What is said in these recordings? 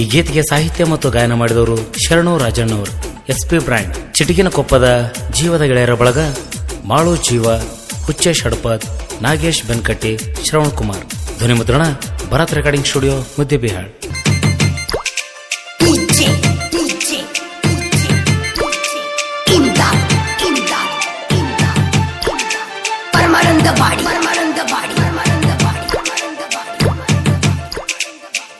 ಈ ಗೀತೆಗೆ ಸಾಹಿತ್ಯ ಮತ್ತು ಗಾಯನ ಮಾಡಿದವರು ಶರಣು ರಾಜಣ್ಣವರು. ಎಸ್ ಪಿ ಬ್ರ್ಯಾಂಡ್ ಚಿಟಿಕಿನ ಕೊಪ್ಪದ ಜೀವದ ಗೆಳೆಯರ ಬಳಗ ಮಾಳು ಜೀವ, ಹುಚ್ಚೆ ಶಡಪದ್ ನಾಗೇಶ್ ಬೆನ್ಕಟ್ಟಿ, ಶ್ರವಣ್ ಕುಮಾರ್. ಧ್ವನಿ ಮುದ್ರಣ ಭರತ್ ರೆಕಾರ್ಡಿಂಗ್ ಸ್ಟುಡಿಯೋ ಮುದ್ದೆಬಿಹಾಳ್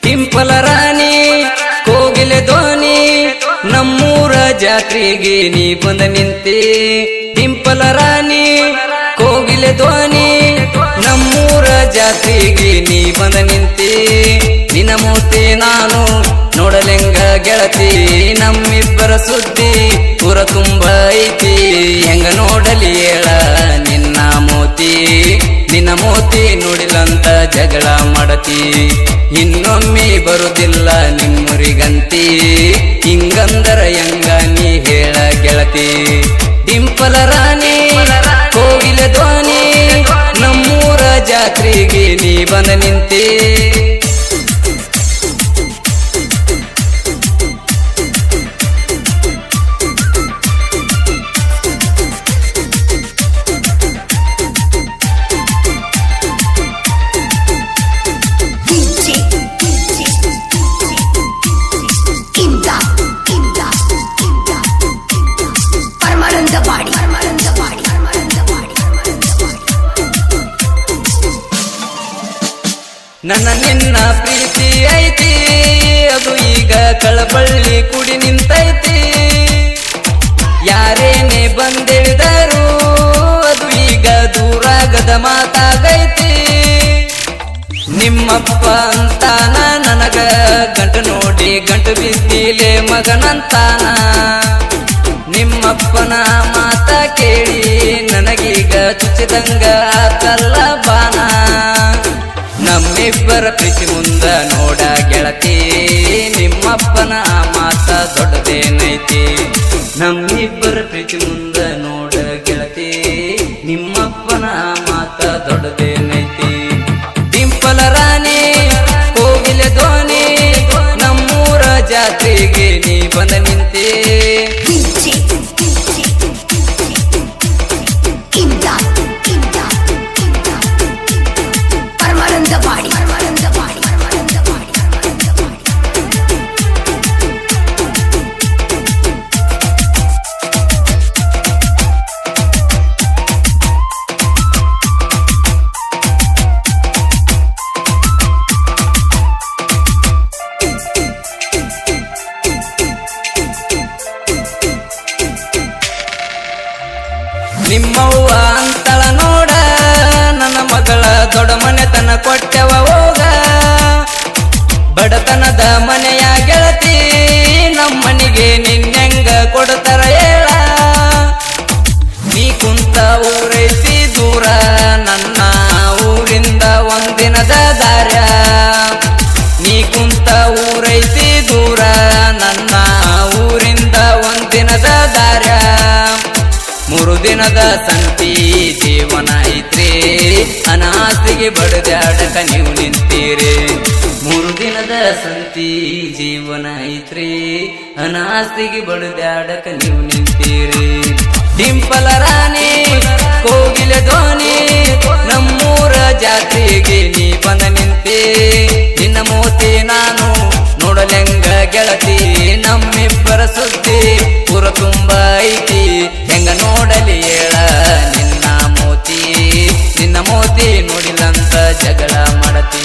ಟಿಂಪಲ ರಾಣಿ, ಕೋಗಿಲೆ ಧ್ವನಿ, ನಮ್ಮೂರ ಜಾತ್ರೆಗೆ ನೀ ಬಂದ ನಿಂತೆ. ಟಿಂಪಲ ರಾಣಿ, ಕೋಗಿಲೆ ಧ್ವನಿ, ನಮ್ಮೂರ ಜಾತ್ರೆಗೆ ನೀ ಬಂದ ನಿಂತೆ. ನಿನ್ನ ಮೂರ್ತಿ ನಾನು ನೋಡಲೆಂಗ ಗೆಳತಿ, ನಮ್ಮಿಬ್ಬರ ಸುದ್ದಿ ಪುರ ತುಂಬ ಐತಿ. ಹೆಂಗ ನೋಡಲಿ ಹೇಳ ನಿನ್ನ ಮೋತಿ ನಿನ್ನ ಮೋತಿ ನೋಡಿಲಂತ ಜಗಳ ಮಾಡತಿ. ಇನ್ನೊಮ್ಮೆ ಬರುದಿಲ್ಲ ನಿಮ್ಮುರಿಗಂತಿ. ಹಿಂಗಂದರ ಹೆಂಗ ನೀ ಹೇಳ ಗೆಳತಿ. ಡಿಂಪಲ ರಾಣಿ ಕೋಗಿಲ ಧ್ವನಿ, ನಮ್ಮೂರ ಜಾತ್ರೆಗೆ ನೀ ಬಂದ ನಿಂತೆ. ನನ್ನ ನಿನ್ನ ಪ್ರೀತಿ ಐತಿ, ಅದು ಈಗ ಕಳಬಳ್ಳಿ ಕುಡಿ ನಿಂತೈತಿ. ಯಾರೇನೇ ಬಂದೆಳಿದರು ಅದು ಈಗ ದೂರಾಗದ ಮಾತಾಗೈತಿ. ನಿಮ್ಮಪ್ಪ ಅಂತಾನ ನನಗ ಗಂಟು ನೋಡಿ, ಗಂಟು ಬಿದ್ದಿಲೆ ಮಗನಂತಾನ. ನಿಮ್ಮಪ್ಪನ ಮಾತ ಕೇಳಿ ನನಗೀಗ ಚುಚ್ಚಿದಂಗ ಆತಲ್ಲ. ನೋಡ ಗೆಳತಿ, ನಿಮ್ಮಪ್ಪನ ಮಾತ ದೊಡ್ಡದೇನೈತಿ? ನಮ್ಮಿಬ್ಬರ ಪ್ರೀತಿ ಮುಂದ ನೋಡ ಗೆಳತಿ, ನಿಮ್ಮಪ್ಪನ ಮಾತ ದೊಡ್ಡದೇನೈತಿ? ಡಿಂಪಲ ರಾಣಿ ಕೋಗಿಲ ಧ್ವನಿ ನಮ್ಮೂರ ಜಾತ್ರೆಗೆ ನೀ ಬಂದ ನಿಂತೆ. ನಿಮ್ಮವ್ವ ಅಂತಳ ನೋಡ. ನನ್ನ ಮಗಳ ದೊಡ್ಡ ಮನೆತನ ಕೊಟ್ಟೆವ ಹೋಗ. ಬಡತನದ ಮನೆಯ ಗೆಳತಿ. ದಿನದ ಸಂತಿ, ಜೀವನ ಐತ್ರಿ. ಅನಾಸ್ತಿಗೆ ಬಡದಾಡಕ ನೀವು ನಿಂತೀರಿ. ಮೂರು ದಿನದ ಸಂತಿ, ಜೀವನ ಐತ್ರಿ. ಅನಾಸ್ತಿಗೆ ಬಡದಾಡಕ ನೀವು ನಿಂತೀರಿ. ಡಿಂಪಲ ರಾಣಿ ನೋಡಿಲ್ಲಂತ ಜಗಳ ಮಾಡತಿ